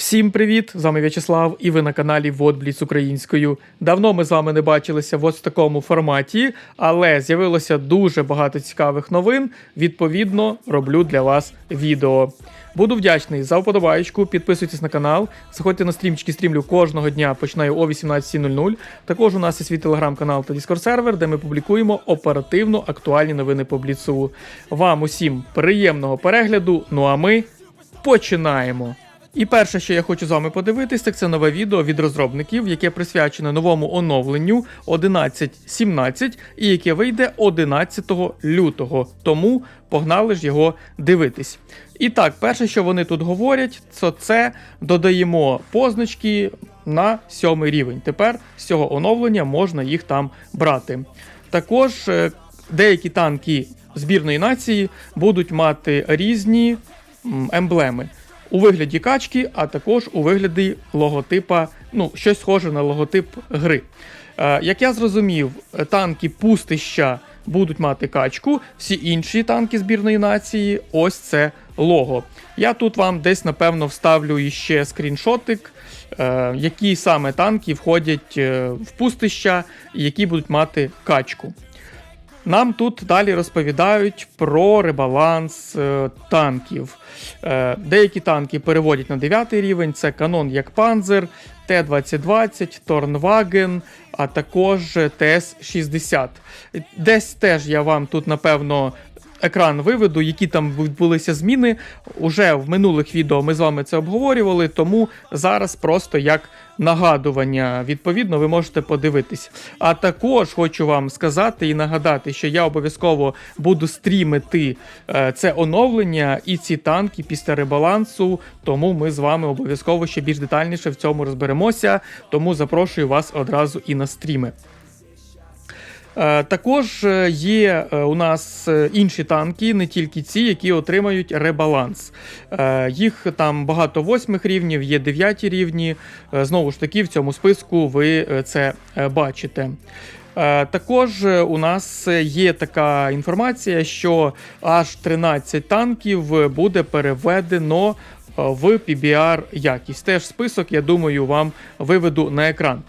Всім привіт! З вами В'ячеслав, і ви на каналі Водбліц українською. Давно ми з вами не бачилися в ось такому форматі, але з'явилося дуже багато цікавих новин. Відповідно, роблю для вас відео. Буду вдячний за вподобаєчку, підписуйтесь на канал, заходьте на стрімчики, стрімлю кожного дня, починаю о 18.00. Також у нас є свій телеграм-канал та Discord сервер, де ми публікуємо оперативно актуальні новини по бліцу. Вам усім приємного перегляду. Ну а ми починаємо. І перше, що я хочу з вами подивитись, так це нове відео від розробників, яке присвячене новому оновленню 11.17 і яке вийде 11 лютого. Тому погнали ж його дивитись. І так, перше, що вони тут говорять, то це додаємо позначки на сьомий рівень. Тепер з цього оновлення можна їх там брати. Також е, деякі танки збірної нації будуть мати різні емблеми у вигляді качки, а також у вигляді логотипа, ну, щось схоже на логотип гри. Е, як я зрозумів, танки пустища будуть мати качку, всі інші танки збірної нації ось це лого. Я тут вам десь, напевно, вставлю іще скріншотик, е, які саме танки входять е, в пустища які будуть мати качку. Нам тут далі розповідають про ребаланс е, танків. Е, деякі танки переводять на 9 рівень: це канон як Панзер, Т-2020, Торнваген, а також ТС-60. Десь теж я вам тут, напевно, екран виведу, які там відбулися зміни. Уже в минулих відео ми з вами це обговорювали, тому зараз просто як нагадування, відповідно, ви можете подивитись. А також хочу вам сказати і нагадати, що я обов'язково буду стрімити е, це оновлення і ці танки після ребалансу. Тому ми з вами обов'язково ще більш детальніше в цьому розберемося. Тому запрошую вас одразу і на стріми. Е, Також е, є е, у нас інші танки, не тільки ці, які отримають ребаланс. Їх там багато восьмих рівнів, є дев'яті рівні. Знову ж таки, в цьому списку ви це бачите. Також у нас є така інформація, що аж 13 танків буде переведено в PBR якість. Теж список, я думаю, вам виведу на екран.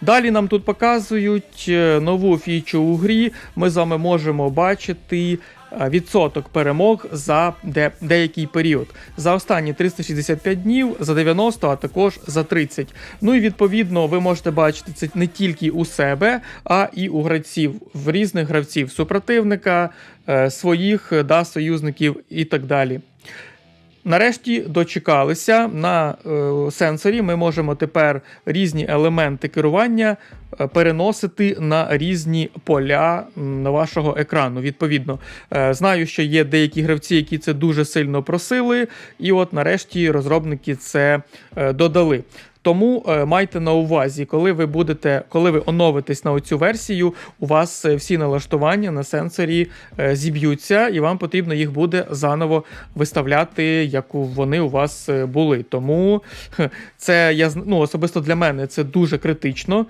Далі нам тут показують е, нову фічу у грі. Ми з вами можемо бачити е, відсоток перемог за де, деякий період. За останні 365 днів, за 90, а також за 30. Ну і відповідно ви можете бачити це не тільки у себе, а і у гравців, в різних гравців супротивника, е, своїх да, союзників і так далі. Нарешті дочекалися на е, сенсорі. Ми можемо тепер різні елементи керування е, переносити на різні поля вашого екрану. Відповідно, е, знаю, що є деякі гравці, які це дуже сильно просили, і от нарешті розробники це додали. Тому е, майте на увазі, коли ви будете, коли ви оновитесь на оцю версію, у вас е, всі налаштування на сенсорі е, зіб'ються, і вам потрібно їх буде заново виставляти, як вони у вас були. Тому це я ну, особисто для мене це дуже критично.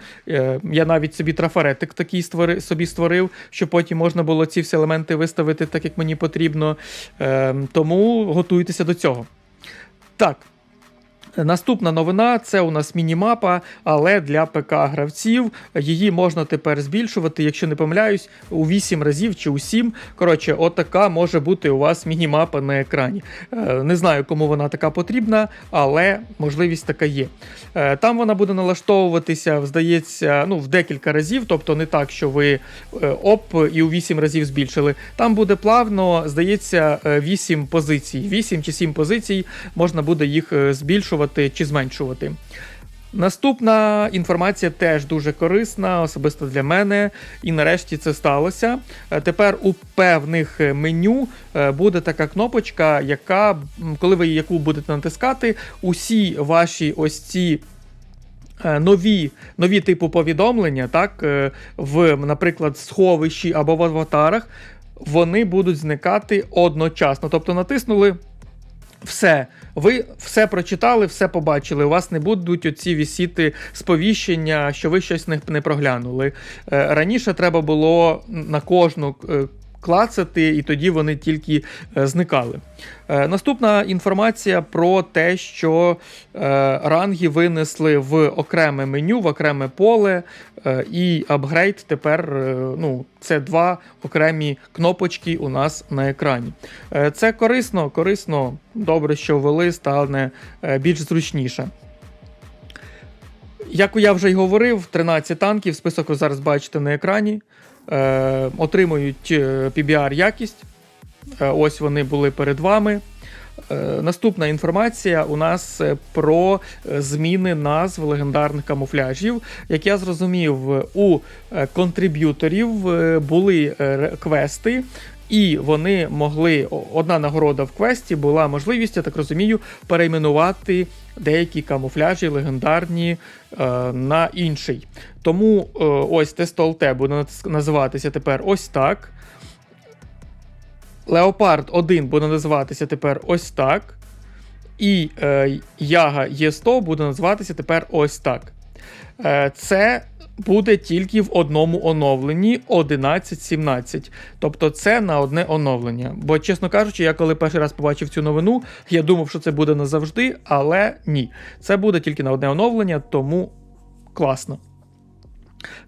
Я навіть собі трафаретик такий створи, собі створив, щоб потім можна було ці всі елементи виставити так, як мені потрібно. Е, Тому готуйтеся до цього. Так. Наступна новина це у нас мінімапа, але для ПК-гравців. Її можна тепер збільшувати, якщо не помиляюсь, у 8 разів чи у 7. Коротше, отака може бути у вас мінімапа на екрані. Е, Не знаю, кому вона така потрібна, але можливість така є. Е, Там вона буде налаштовуватися, здається, ну, в декілька разів, тобто не так, що ви е, оп і у 8 разів збільшили. Там буде плавно, здається, 8 позицій. 8 чи 7 позицій можна буде їх е, збільшувати чи зменшувати. Наступна інформація теж дуже корисна, особисто для мене. І нарешті це сталося. Е, Тепер у певних е, меню е, буде така кнопочка, яка, коли ви яку будете натискати, усі ваші ось ці. Нові, нові типу повідомлення, так, в, наприклад, сховищі або в аватарах, вони будуть зникати одночасно. Тобто натиснули все. Ви все прочитали, все побачили. У вас не будуть оці вісіти сповіщення, що ви щось не, проглянули. Е, раніше треба було на кожну. Клацати, і тоді вони тільки е, зникали. Е, Наступна інформація про те, що е, ранги винесли в окреме меню, в окреме поле, і апгрейд тепер ну, це два окремі кнопочки у нас на екрані. Це корисно, корисно, добре, що ввели, стане більш зручніше. Як я вже й говорив, 13 танків, список ви зараз бачите на екрані. Е, отримують е, PBR якість. Е, ось вони були перед вами. Е, Наступна інформація у нас про зміни назв легендарних камуфляжів. Як я зрозумів, у контриб'юторів були квести, і вони могли. Одна нагорода в квесті була можливість, я так розумію, перейменувати деякі камуфляжі легендарні е, на інший. Тому е, ось Тестолте буде називатися тепер ось так. Леопард 1 буде називатися тепер ось так. І е, Яга Є100 буде називатися тепер ось так. Е, це буде тільки в одному оновленні 11.17. Тобто це на одне оновлення. Бо, чесно кажучи, я коли перший раз побачив цю новину, я думав, що це буде назавжди, але ні. Це буде тільки на одне оновлення, тому класно.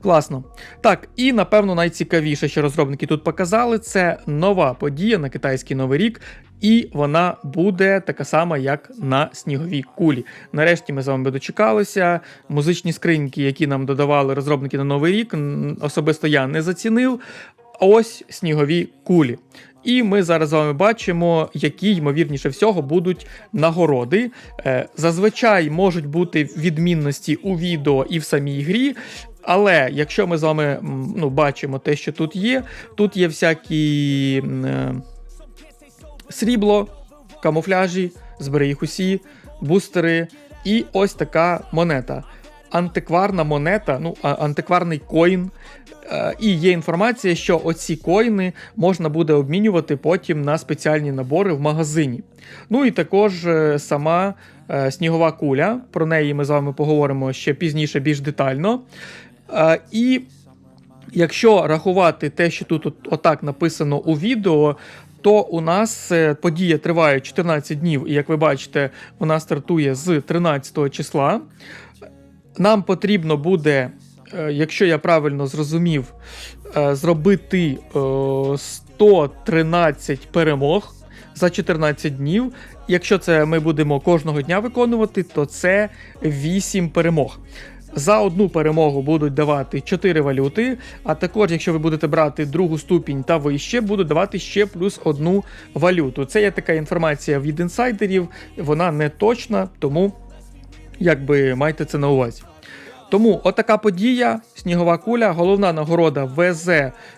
Класно. Так, і напевно найцікавіше, що розробники тут показали, це нова подія на китайський новий рік, і вона буде така сама, як на сніговій кулі. Нарешті ми з вами дочекалися. Музичні скриньки, які нам додавали розробники на новий рік, особисто я не зацінив. Ось снігові кулі. І ми зараз з вами бачимо, які ймовірніше всього будуть нагороди. Е, Зазвичай можуть бути відмінності у відео і в самій грі. Але якщо ми з вами ну, бачимо те, що тут є, тут є всякі е, срібло, камуфляжі, збери їх усі, бустери, і ось така монета. Антикварна монета, ну, антикварний коін. Е, І є інформація, що оці коїни можна буде обмінювати потім на спеціальні набори в магазині. Ну і також е, сама е, снігова куля. Про неї ми з вами поговоримо ще пізніше, більш детально. І якщо рахувати те, що тут от, отак написано у відео, то у нас е, подія триває 14 днів, і як ви бачите, вона стартує з 13 числа. Нам потрібно буде, е, якщо я правильно зрозумів, е, зробити е, 113 перемог за 14 днів. Якщо це ми будемо кожного дня виконувати, то це 8 перемог. За одну перемогу будуть давати 4 валюти, а також, якщо ви будете брати другу ступінь та вище, будуть давати ще плюс одну валюту. Це є така інформація від інсайдерів, вона не точна, тому якби майте це на увазі. Тому отака подія, снігова куля, головна нагорода ВЗ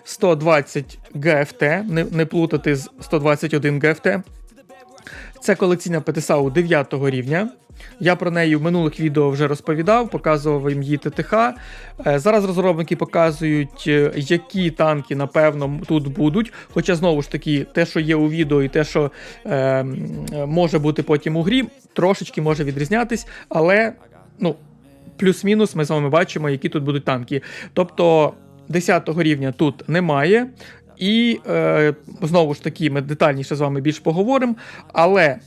120 ГФТ, не, не плутати з 121 ГФТ. Це колекційна ПТСАУ 9 рівня. Я про неї в минулих відео вже розповідав, показував їм її ТТХ. Е, Зараз розробники показують, е, які танки, напевно, тут будуть. Хоча, знову ж таки, те, що є у відео, і те, що е, може бути потім у грі, трошечки може відрізнятись, але ну, плюс-мінус ми з вами бачимо, які тут будуть танки. Тобто 10 рівня тут немає. І е, знову ж таки, ми детальніше з вами більш поговоримо. Але е,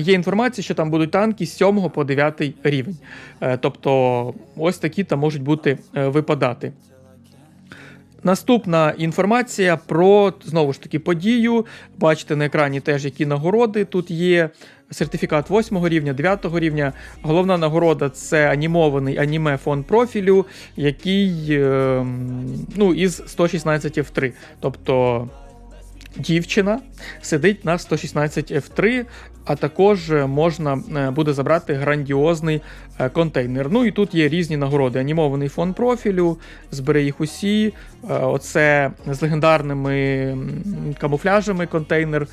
є інформація, що там будуть танки з 7 по 9 рівень. Е, тобто, ось такі там можуть бути е, випадати. Наступна інформація про знову ж таки подію. Бачите на екрані теж, які нагороди тут є. Сертифікат 8 рівня, 9 рівня. Головна нагорода це анімований аніме фон профілю, який е, ну, із 116 F3. Тобто дівчина сидить на 116 F3, а також е, можна е, буде забрати грандіозний е, контейнер. Ну і тут є різні нагороди. Анімований фон профілю, збери їх усі. Оце з легендарними камуфляжами контейнер.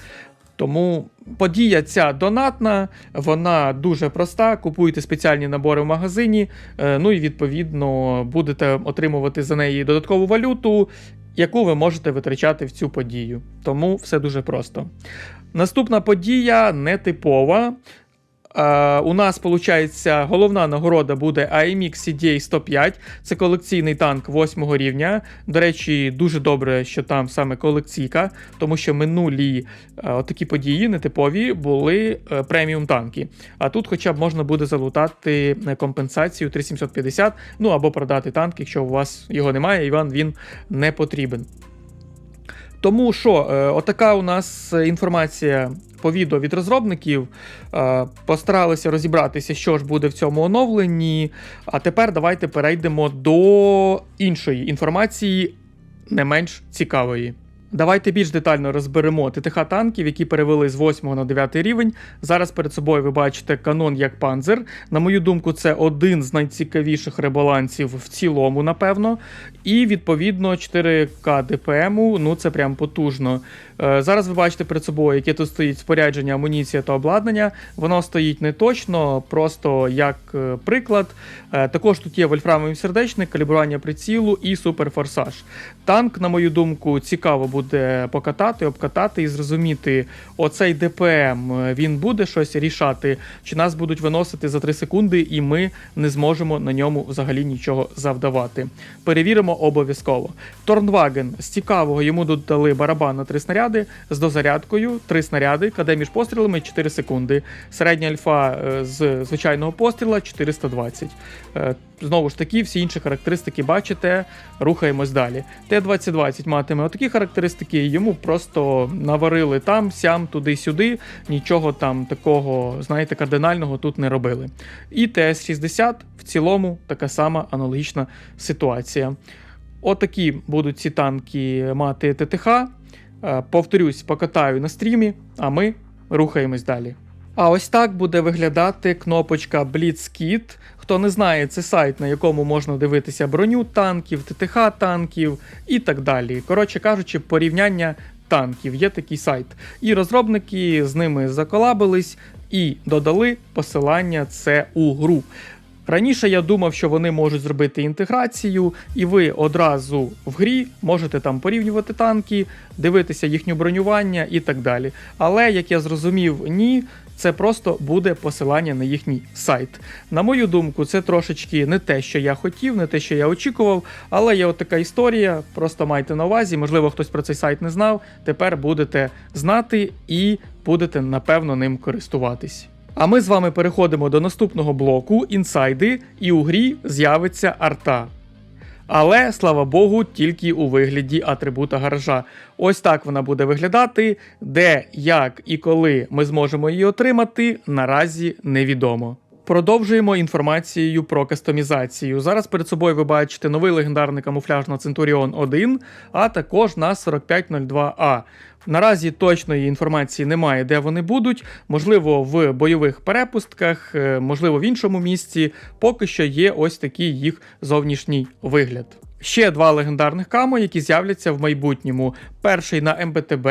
Тому подія ця донатна, вона дуже проста. Купуєте спеціальні набори в магазині. Ну і відповідно будете отримувати за неї додаткову валюту, яку ви можете витрачати в цю подію. Тому все дуже просто. Наступна подія нетипова. У нас, виходить, головна нагорода буде AMX CDA 105. Це колекційний танк 8 рівня. До речі, дуже добре, що там саме колекційка, тому що минулі е, такі події нетипові були е, преміум танки. А тут хоча б можна буде залутати е, компенсацію 3750, ну або продати танк, якщо у вас його немає, і вам він не потрібен. Тому що, отака у нас інформація по відео від розробників. Е, Постаралися розібратися, що ж буде в цьому оновленні. А тепер давайте перейдемо до іншої інформації, не менш цікавої. Давайте більш детально розберемо ТТХ танків, які перевели з 8 на 9 рівень. Зараз перед собою ви бачите канон як панзер. На мою думку, це один з найцікавіших ребалансів в цілому, напевно. І відповідно 4К ДПМу, ну це прям потужно. Е, Зараз ви бачите перед собою, яке тут стоїть спорядження, амуніція та обладнання. Воно стоїть не точно, просто як е, приклад. Е, Також тут є вольфрамовий сердечник, калібрування прицілу і суперфорсаж. Танк, на мою думку, цікаво буде покатати, обкатати і зрозуміти, оцей ДПМ він буде щось рішати, чи нас будуть виносити за 3 секунди, і ми не зможемо на ньому взагалі нічого завдавати. Перевіримо обов'язково. Торнваген з цікавого йому додали барабан на 3 снаряди з дозарядкою, 3 снаряди, КД між пострілами 4 секунди. Середня альфа е, з звичайного постріла 420. Е, Знову ж таки, всі інші характеристики бачите, рухаємось далі. Т-2020 матиме отакі характеристики, йому просто наварили там, сям, туди-сюди, нічого там такого, знаєте, кардинального тут не робили. І ТС-60 в цілому така сама аналогічна ситуація. Отакі будуть ці танки мати ТТХ. Е, Повторюсь, покатаю на стрімі, а ми рухаємось далі. А ось так буде виглядати кнопочка Blitzkit. Хто не знає, це сайт, на якому можна дивитися броню танків, ТТХ танків і так далі. Коротше кажучи, порівняння танків. Є такий сайт. І розробники з ними заколабились і додали посилання це у гру. Раніше я думав, що вони можуть зробити інтеграцію, і ви одразу в грі можете там порівнювати танки, дивитися їхнє бронювання і так далі. Але як я зрозумів, ні. Це просто буде посилання на їхній сайт. На мою думку, це трошечки не те, що я хотів, не те, що я очікував. Але є от така історія. Просто майте на увазі. Можливо, хтось про цей сайт не знав. Тепер будете знати і будете напевно ним користуватись. А ми з вами переходимо до наступного блоку інсайди, і у грі з'явиться арта. Але, слава Богу, тільки у вигляді атрибута гаража. Ось так вона буде виглядати. Де, як і коли ми зможемо її отримати, наразі невідомо. Продовжуємо інформацією про кастомізацію. Зараз перед собою ви бачите новий легендарний камуфляж на Centurion 1, а також на 4502А. Наразі точної інформації немає, де вони будуть. Можливо, в бойових перепустках, е, можливо, в іншому місці. Поки що є ось такий їх зовнішній вигляд. Ще два легендарних камо, які з'являться в майбутньому. Перший на МБТБ,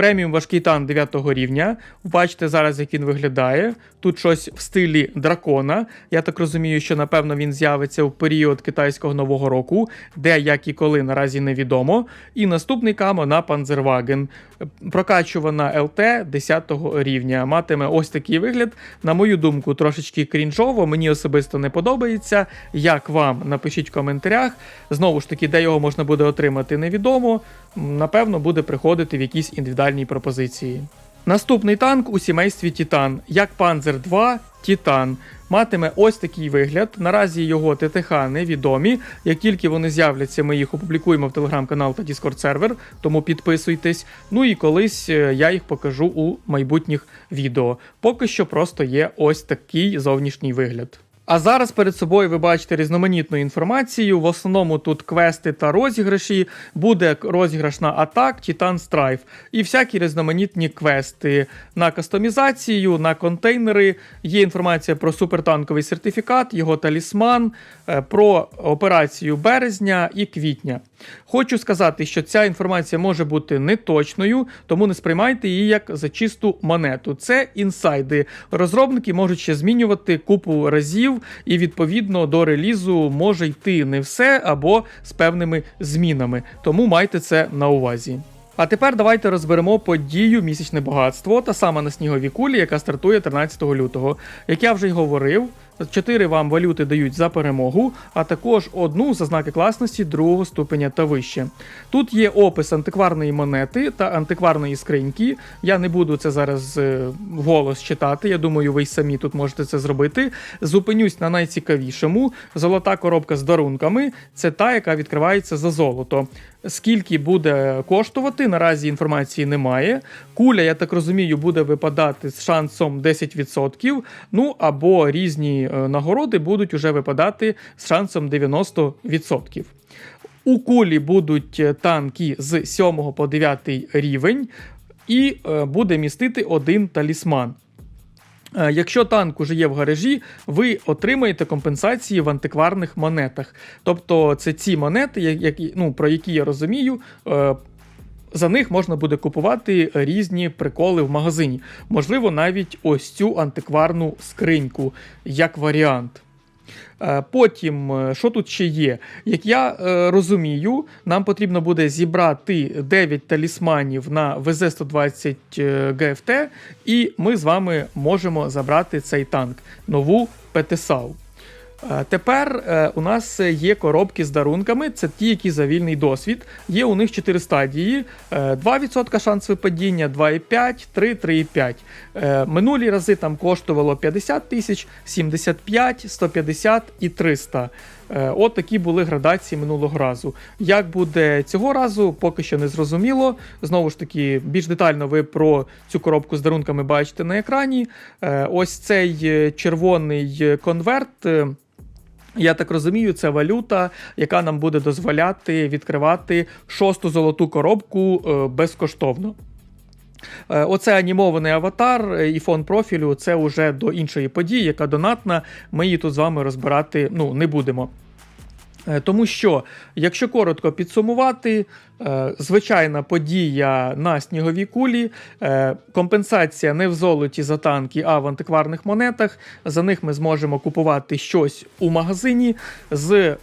преміум важкий танк 9 рівня. Бачите зараз, як він виглядає. Тут щось в стилі дракона. Я так розумію, що напевно він з'явиться в період китайського нового року, де як і коли наразі невідомо. І наступний камо на Panzerwagen. Прокачувана ЛТ 10 рівня. Матиме ось такий вигляд. На мою думку, трошечки крінжово. Мені особисто не подобається. Як вам? Напишіть в коментарях. Знову ж таки, де його можна буде отримати, невідомо. Напевно, буде приходити в якісь індивідуальні пропозиції. Наступний танк у сімействі Титан, як Panzer 2 Титан. Матиме ось такий вигляд. Наразі його ТТХ невідомі. Як тільки вони з'являться, ми їх опублікуємо в телеграм-канал та Discord сервер, тому підписуйтесь. Ну і колись е, я їх покажу у майбутніх відео. Поки що просто є ось такий зовнішній вигляд. А зараз перед собою ви бачите різноманітну інформацію. В основному тут квести та розіграші. Буде розіграш на атак, Titan Strife і всякі різноманітні квести на кастомізацію, на контейнери. Є інформація про супертанковий сертифікат, його талісман, е, про операцію березня і квітня. Хочу сказати, що ця інформація може бути неточною, тому не сприймайте її як за чисту монету. Це інсайди. Розробники можуть ще змінювати купу разів, і відповідно до релізу може йти не все або з певними змінами. Тому майте це на увазі. А тепер давайте розберемо подію місячне багатство, та саме на сніговій кулі, яка стартує 13 лютого. Як я вже й говорив, 4 вам валюти дають за перемогу, а також одну за знаки класності другого ступеня та вище. Тут є опис антикварної монети та антикварної скриньки. Я не буду це зараз е, вголос читати. Я думаю, ви й самі тут можете це зробити. Зупинюсь на найцікавішому. Золота коробка з дарунками це та, яка відкривається за золото. Скільки буде коштувати, наразі інформації немає. Куля, я так розумію, буде випадати з шансом 10%. Ну або різні е, нагороди будуть уже випадати з шансом 90%. У кулі будуть е, танки з 7 по 9 рівень, і е, буде містити один талісман. Е, Якщо танк уже є в гаражі, ви отримаєте компенсації в антикварних монетах. Тобто це ці монети, які, ну, про які я розумію, е, за них можна буде купувати різні приколи в магазині. Можливо, навіть ось цю антикварну скриньку, як варіант. Е, Потім, е, що тут ще є? Як я е, розумію, нам потрібно буде зібрати 9 талісманів на ВЗ-120 е, ГФТ, і ми з вами можемо забрати цей танк, нову ПТСАУ. Е, Тепер е, у нас є коробки з дарунками, це ті, які за вільний досвід. Є у них 4 стадії: Е, 2% шанс випадіння, 2,5, 3, 3,5. Е, Минулі рази там коштувало 50 тисяч, 75, 150 і 300. Е, От такі були градації минулого разу. Як буде цього разу, поки що не зрозуміло. Знову ж таки, більш детально ви про цю коробку з дарунками бачите на екрані. Е, Ось цей е, червоний е, конверт. Я так розумію, це валюта, яка нам буде дозволяти відкривати шосту золоту коробку е, безкоштовно. Е, Оце анімований аватар е, і фон профілю це вже до іншої події, яка донатна. Ми її тут з вами розбирати ну, не будемо. Е, Тому що, якщо коротко підсумувати, е, звичайна подія на сніговій кулі, е, компенсація не в золоті за танки, а в антикварних монетах. За них ми зможемо купувати щось у магазині. З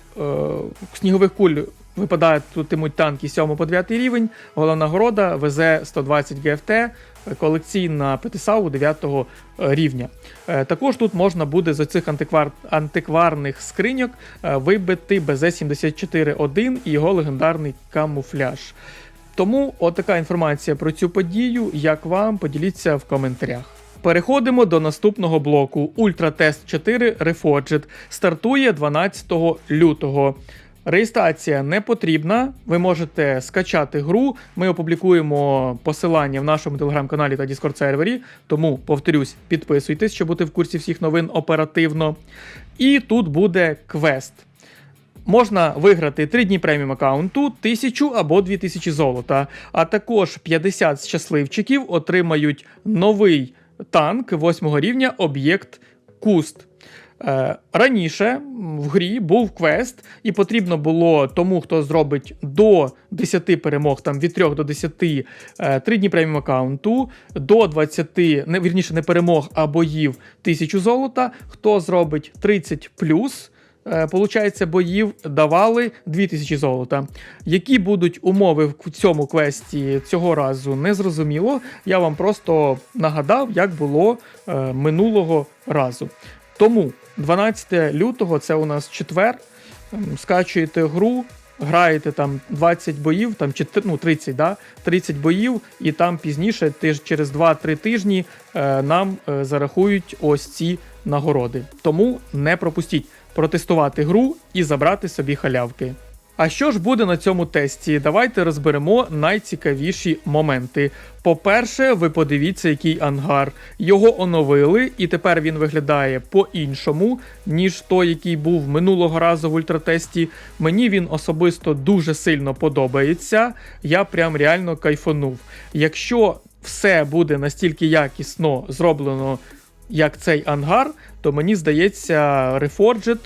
снігових куль випадатимуть танки 7 по 9 рівень. Головна нагорода ВЗ 120 ГФТ, колекційна ПТСАУ 9 рівня. Е, Також тут можна буде з цих антиквар... антикварних скриньок е, вибити БЗ-74-1 і його легендарний камуфляж. Тому отака інформація про цю подію. Як вам, поділіться в коментарях. Переходимо до наступного блоку. Ультратест 4 Reforged стартує 12 лютого. Реєстрація не потрібна. Ви можете скачати гру. Ми опублікуємо посилання в нашому телеграм-каналі та Discord сервері. Тому, повторюсь, підписуйтесь, щоб бути в курсі всіх новин оперативно. І тут буде квест. Можна виграти 3 дні преміум аккаунту, 1000 або 2000 золота. А також 50 щасливчиків отримають новий танк 8 рівня об'єкт Куст. Е, Раніше в грі був квест, і потрібно було тому, хто зробить до 10 перемог, там від 3 до 10, е, 3 дні преміум аккаунту, до 20, не вірніше, не перемог, а боїв 1000 золота. Хто зробить 30 плюс. е, Получається, боїв давали 2000 золота. Які будуть умови в цьому квесті цього разу не зрозуміло. Я вам просто нагадав, як було е, минулого разу. Тому 12 лютого це у нас четвер. Ем, Скачуєте гру, граєте там 20 боїв, там ну, 30, да? 30 боїв, і там пізніше, тиж, через 2-3 тижні, е, нам е, зарахують ось ці нагороди. Тому не пропустіть протестувати гру і забрати собі халявки. А що ж буде на цьому тесті? Давайте розберемо найцікавіші моменти. По-перше, ви подивіться, який ангар. Його оновили, і тепер він виглядає по-іншому, ніж той, який був минулого разу в ультратесті. Мені він особисто дуже сильно подобається. Я прям реально кайфанув. Якщо все буде настільки якісно зроблено, як цей ангар, то мені здається, Reforged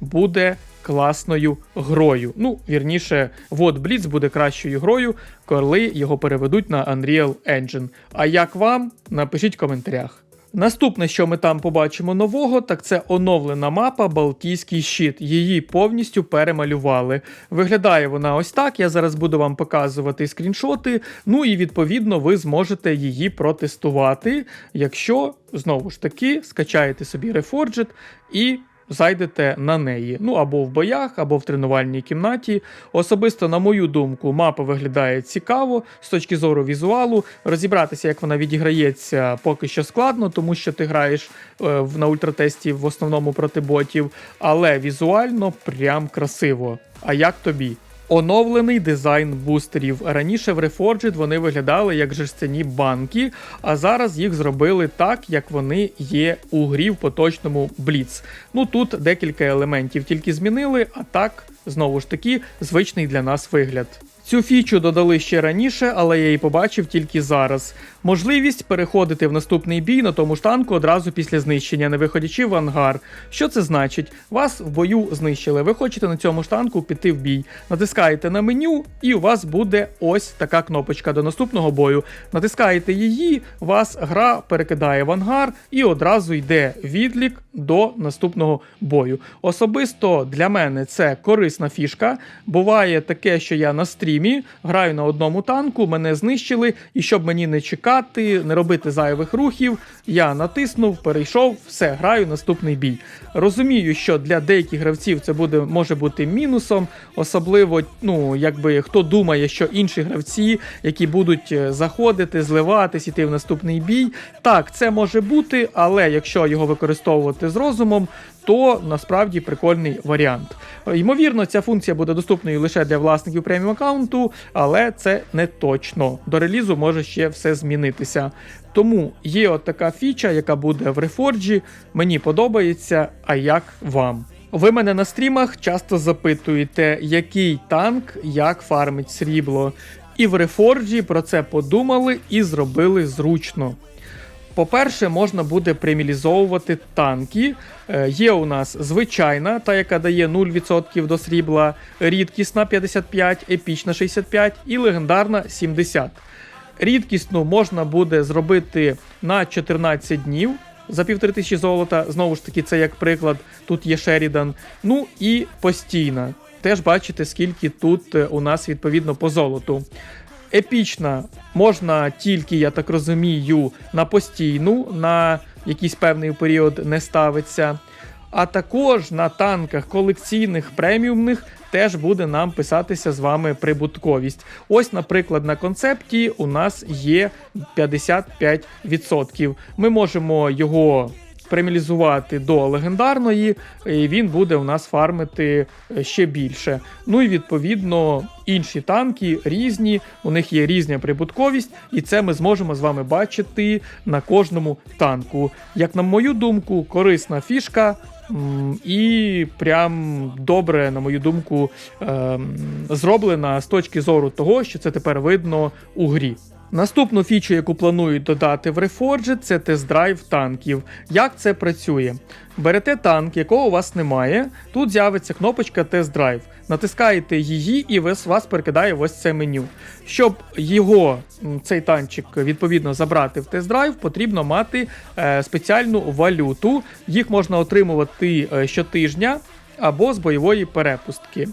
буде класною грою. Ну, вірніше, вот Blitz буде кращою грою, коли його переведуть на Unreal Engine. А як вам? Напишіть в коментарях. Наступне, що ми там побачимо нового, так це оновлена мапа Балтійський щит. Її повністю перемалювали. Виглядає вона ось так. Я зараз буду вам показувати скріншоти. Ну і відповідно ви зможете її протестувати, якщо знову ж таки скачаєте собі Reforged і. Зайдете на неї, ну або в боях, або в тренувальній кімнаті. Особисто, на мою думку, мапа виглядає цікаво з точки зору візуалу. Розібратися, як вона відіграється, поки що складно, тому що ти граєш е, на ультратесті в основному проти ботів, але візуально прям красиво. А як тобі? Оновлений дизайн бустерів. Раніше в Reforged вони виглядали як жерстяні банки, а зараз їх зробили так, як вони є у грі в поточному Blitz. Ну тут декілька елементів тільки змінили, а так, знову ж таки, звичний для нас вигляд. Цю фічу додали ще раніше, але я її побачив тільки зараз. Можливість переходити в наступний бій на тому ж танку одразу після знищення, не виходячи в ангар. Що це значить? Вас в бою знищили. Ви хочете на цьому ж танку піти в бій. Натискаєте на меню, і у вас буде ось така кнопочка до наступного бою. Натискаєте її, вас гра перекидає в ангар і одразу йде відлік до наступного бою. Особисто для мене це корисна фішка. Буває таке, що я на стрімі граю на одному танку, мене знищили, і щоб мені не чекати, не робити зайвих рухів, я натиснув, перейшов, все, граю наступний бій. Розумію, що для деяких гравців це буде може бути мінусом, особливо, ну якби хто думає, що інші гравці, які будуть е, заходити, зливатись, іти в наступний бій. Так, це може бути, але якщо його використовувати з розумом, то насправді прикольний варіант. Ймовірно, ця функція буде доступною лише для власників преміум аккаунту, але це не точно. До релізу може ще все змінитися. Тому є от така фіча, яка буде в Reforge. Мені подобається. А як вам? Ви мене на стрімах часто запитуєте, який танк як фармить срібло. І в Reforge про це подумали і зробили зручно. По-перше, можна буде премілізовувати танки. Е, Є у нас звичайна, та яка дає 0% до срібла, рідкісна 55, епічна 65 і легендарна 70. Рідкісну можна буде зробити на 14 днів за півтори тисячі золота. Знову ж таки, це як приклад. Тут є Шерідан. Ну і постійна. Теж бачите, скільки тут е, у нас відповідно по золоту. Епічна можна тільки, я так розумію, на постійну, на якийсь певний період не ставиться. А також на танках колекційних преміумних теж буде нам писатися з вами прибутковість. Ось, наприклад, на концепті у нас є 55%. Ми можемо його премілізувати до легендарної, і він буде у нас фармити е, ще більше. Ну і відповідно інші танки різні, у них є різна прибутковість, і це ми зможемо з вами бачити на кожному танку. Як на мою думку, корисна фішка. І прям добре, на мою думку, ем, зроблена з точки зору того, що це тепер видно у грі. Наступну фічу, яку планують додати в Reforged, це тест-драйв танків. Як це працює? Берете танк, якого у вас немає. Тут з'явиться кнопочка тест-драйв. Натискаєте її, і вас, перекидає в ось це меню. Щоб його, цей танчик, відповідно забрати в тест-драйв, потрібно мати е, спеціальну валюту. Їх можна отримувати е, щотижня або з бойової перепустки.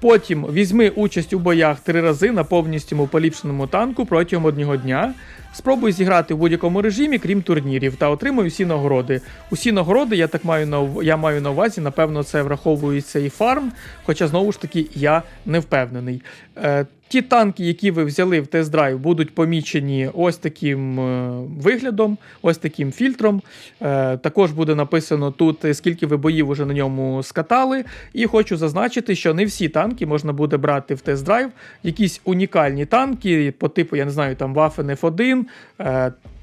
Потім візьми участь у боях три рази на повністю поліпшеному танку протягом одного дня. Спробуй зіграти в будь-якому режимі, крім турнірів, та отримуй усі нагороди. Усі нагороди, я так маю на я маю на увазі, напевно, це враховується і фарм, хоча знову ж таки я не впевнений. Е, ті танки, які ви взяли в тест-драйв, будуть помічені ось таким е, виглядом, ось таким фільтром. Е, також буде написано тут, скільки ви боїв уже на ньому скатали. І хочу зазначити, що не всі танки можна буде брати в тест-драйв. Якісь унікальні танки, по типу, я не знаю, там Waffen F1.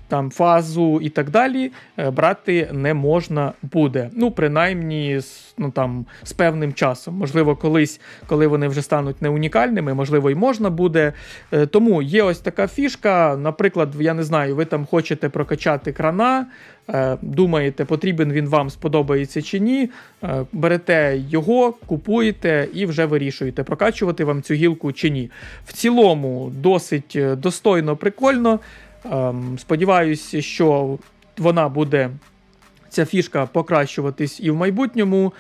Там фазу і так далі е, брати не можна буде. Ну, принаймні, ну, там, з певним часом. Можливо, колись, коли вони вже стануть не унікальними, можливо, і можна буде. Е, Тому є ось така фішка. Наприклад, я не знаю, ви там хочете прокачати крана, е, думаєте, потрібен він вам сподобається чи ні. Берете його, купуєте і вже вирішуєте, прокачувати вам цю гілку чи ні. В цілому досить достойно, прикольно. Ем, Сподіваюся, що вона буде ця фішка покращуватись і в майбутньому.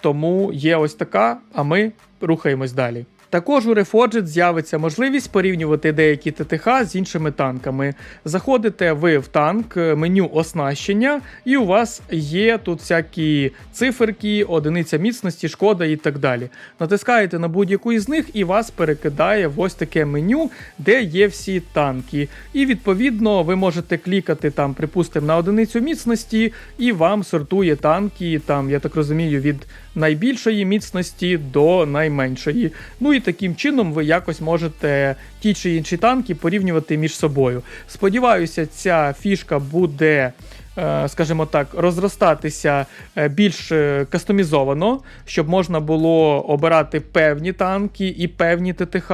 Тому є ось така, а ми рухаємось далі. Також у Reforged з'явиться можливість порівнювати деякі ТТХ з іншими танками. Заходите ви в танк, е, меню оснащення, і у вас є тут всякі циферки, одиниця міцності, шкода і так далі. Натискаєте на будь-яку із них, і вас перекидає в ось таке меню, де є всі танки. І відповідно ви можете клікати там, припустимо, на одиницю міцності, і вам сортує танки, там, я так розумію, від найбільшої міцності до найменшої. Ну і таким чином ви якось можете ті чи інші танки порівнювати між собою. Сподіваюся, ця фішка буде. е, Скажімо так, розростатися е, більш е, кастомізовано, щоб можна було обирати певні танки і певні ТТХ.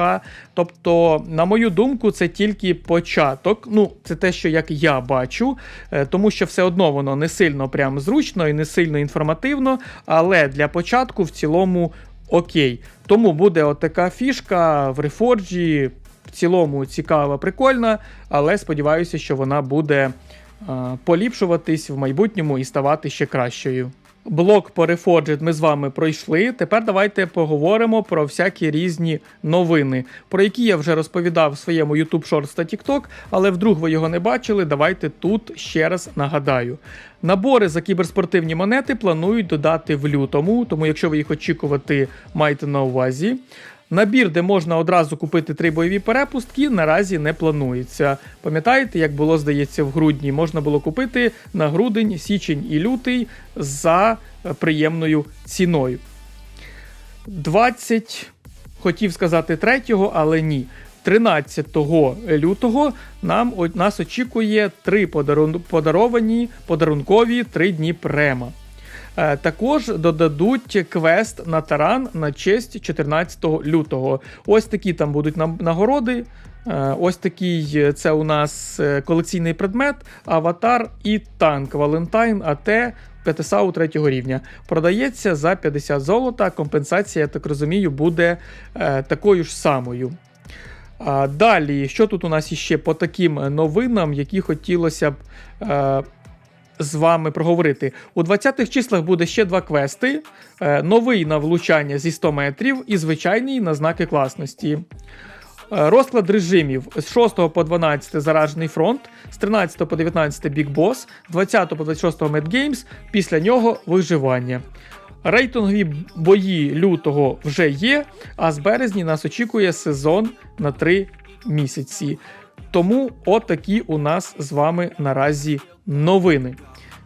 Тобто, на мою думку, це тільки початок. Ну, це те, що як я бачу, тому що все одно воно не сильно прям зручно і не сильно інформативно, але для початку в цілому окей. Тому буде отака фішка в Reforge, в цілому цікава, прикольна, але сподіваюся, що вона буде е, поліпшуватись в майбутньому і ставати ще кращою. Блок по Reforged ми з вами пройшли. Тепер давайте поговоримо про всякі різні новини, про які я вже розповідав в своєму YouTube Shorts та TikTok, але вдруг ви його не бачили. Давайте тут ще раз нагадаю. Набори за кіберспортивні монети планують додати в лютому, тому якщо ви їх очікувати, майте на увазі. Набір, де можна одразу купити три бойові перепустки, наразі не планується. Пам'ятаєте, як було, здається, в грудні можна було купити на грудень, січень і лютий за е, приємною ціною. 20, хотів сказати 3, але ні. 13 лютого нам нас очікує три подарун- подаровані подарункові три дні према. Е, Також додадуть квест на таран на честь 14 лютого. Ось такі там будуть нам- нагороди. Е, Ось такий е, це у нас колекційний предмет, аватар і танк Валентайн АТ 5 третього рівня. Продається за 50 золота. Компенсація, я так розумію, буде такою ж самою. А, далі, що тут у нас іще по таким новинам, які хотілося б з вами проговорити? У 20-х числах буде ще два квести: е, новий на влучання зі 100 метрів і звичайний на знаки класності. Е, Розклад режимів з 6 по 12 заражений фронт, з 13 по 19 Big Boss, з 20 по 26 Mad Games, після нього виживання. Рейтингові бої лютого вже є, а з березні нас очікує сезон на 3 місяці. Тому отакі у нас з вами наразі новини.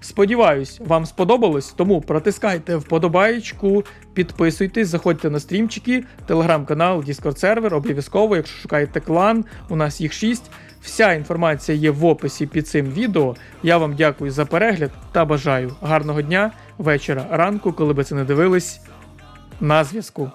Сподіваюсь, вам сподобалось, тому протискайте вподобаєчку, підписуйтесь, заходьте на стрімчики, телеграм-канал, Discord сервер, обов'язково, якщо шукаєте клан, у нас їх 6. Вся інформація є в описі під цим відео. Я вам дякую за перегляд та бажаю гарного дня, вечора, ранку, коли би це не дивились. На зв'язку.